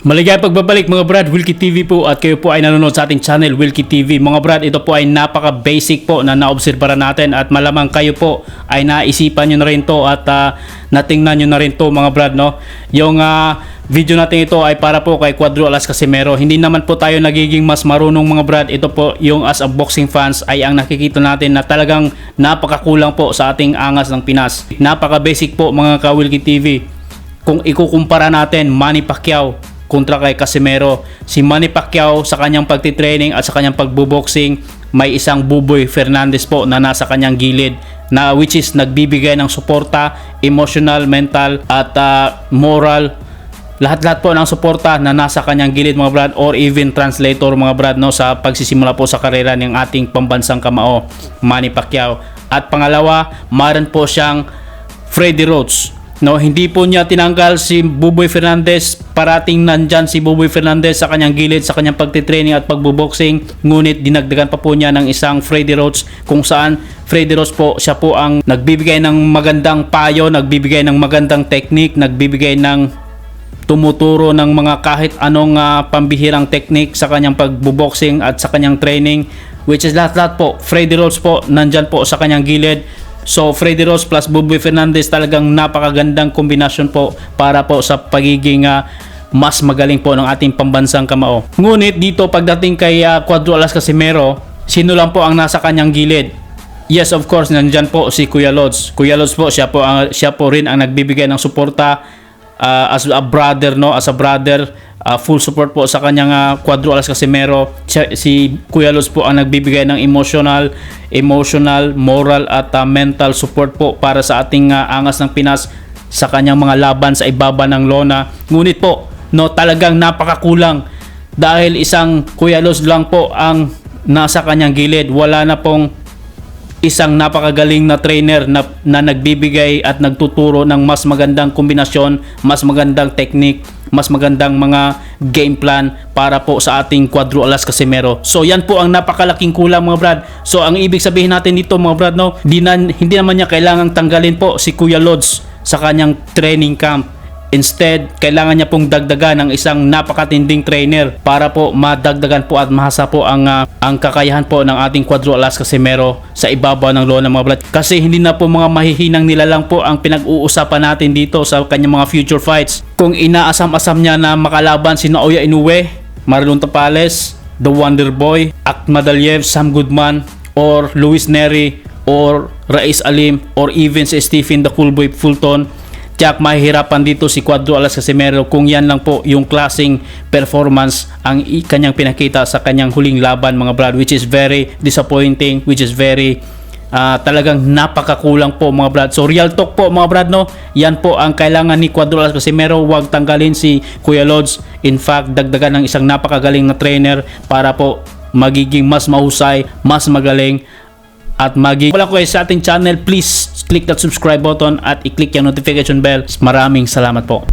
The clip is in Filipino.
Maligay pagbabalik mga brad, Wilkie TV po at kayo po ay nanonood sa ating channel Wilkie TV. Mga brad, ito po ay napaka basic po na naobserbahan natin at malamang kayo po ay naisipan nyo na rin to at ah, natingnan nyo na rin to mga brad no. Yung ah, video natin ito ay para po kay Quadro Alas Casimero. Hindi naman po tayo nagiging mas marunong mga brad. Ito po yung as a boxing fans ay ang nakikita natin na talagang napakakulang po sa ating angas ng Pinas. Napaka basic po mga ka Wilkie TV kung ikukumpara natin Manny Pacquiao kontra kay Casimero, si Manny Pacquiao sa kanyang pagtitraining at sa kanyang pagbuboxing, may isang Buboy Fernandez po na nasa kanyang gilid na which is nagbibigay ng suporta, emotional, mental at ah, moral. Lahat-lahat po ng suporta na nasa kanyang gilid mga brad or even translator mga brad no sa pagsisimula po sa karera ng ating pambansang kamao Manny Pacquiao. At pangalawa maran po siyang Freddy Rhodes no hindi po niya tinanggal si Buboy Fernandez. Parating nandyan si Buboy Fernandez sa kanyang gilid sa kanyang pagtitraining at pagbuboxing ngunit dinagdagan pa po niya ng isang Freddy Rhodes kung saan Freddy Rhodes po siya po ang nagbibigay ng magandang payo nagbibigay ng magandang technique nagbibigay ng tumuturo ng mga kahit anong ah, pambihirang technique sa kanyang pagbuboxing at sa kanyang training which is lahat-lahat po. Freddy Rhodes po nandyan po sa kanyang gilid so Freddy Rhodes plus Buboy Fernandez talagang napakagandang kombinasyon po para po sa pagiging ah, mas magaling po ng ating pambansang kamao ngunit dito pagdating kay ah, Cuadro Alas Casimero sino lang po ang nasa kanyang gilid Yes, of course, nandyan po si Kuya Lods. Kuya Lods po, siya po, ang, siya po rin ang nagbibigay ng suporta uh, as a brother, no? As a brother, uh, full support po sa kanyang uh, Quadro Alas Casimero. Siya, si Kuya Lods po ang nagbibigay ng emotional, emotional, moral at uh, mental support po para sa ating uh, angas ng Pinas sa kanyang mga laban sa ibaba ng lona. Ngunit po, no, talagang napakakulang dahil isang Kuya Lods lang po ang nasa kanyang gilid. Wala na pong isang napakagaling na trainer na, na nagbibigay at nagtuturo ng mas magandang kombinasyon, mas magandang technique, mas magandang mga game plan para po sa ating Quadro Alas Casimero. So yan po ang napakalaking kulang mga brad. So ang ibig sabihin natin dito mga brad no, di na, hindi naman niya kailangang tanggalin po si Kuya Lods sa kanyang training camp. Instead, kailangan niya pong dagdagan ng isang napakatinding trainer para po madagdagan po at mahasa po ang ah, ang kakayahan po ng ating Quadro Alas Casimero sa ibabaw ng lona mga brad. Kasi hindi na po mga mahihinang nilalang po ang pinag-uusapan natin dito sa kanyang mga future fights. Kung inaasam-asam niya na makalaban si Naoya Inoue, Marlon Tapales, The Wonder Boy, Ahmad Aliyev, Sam Goodman, or Luis Neri, or Rais Alim, or even si Stephen the Coolboy Fulton, Tiyak mahihirapan dito si Cuadro Alas Casimero kung yan lang po yung klaseng performance ang kanyang pinakita sa kanyang huling laban mga brad which is very disappointing which is very ah, talagang napakakulang po mga brad. So real talk po mga brad no? Yan po ang kailangan ni Cuadro Alas Casimero. Huwag tanggalin si Kuya Lods. In fact dagdagan ng isang napakagaling na trainer para po magiging mas mahusay mas magaling at maging wala ko sa ating channel. Please click that subscribe button at i-click yung notification bell. Maraming salamat po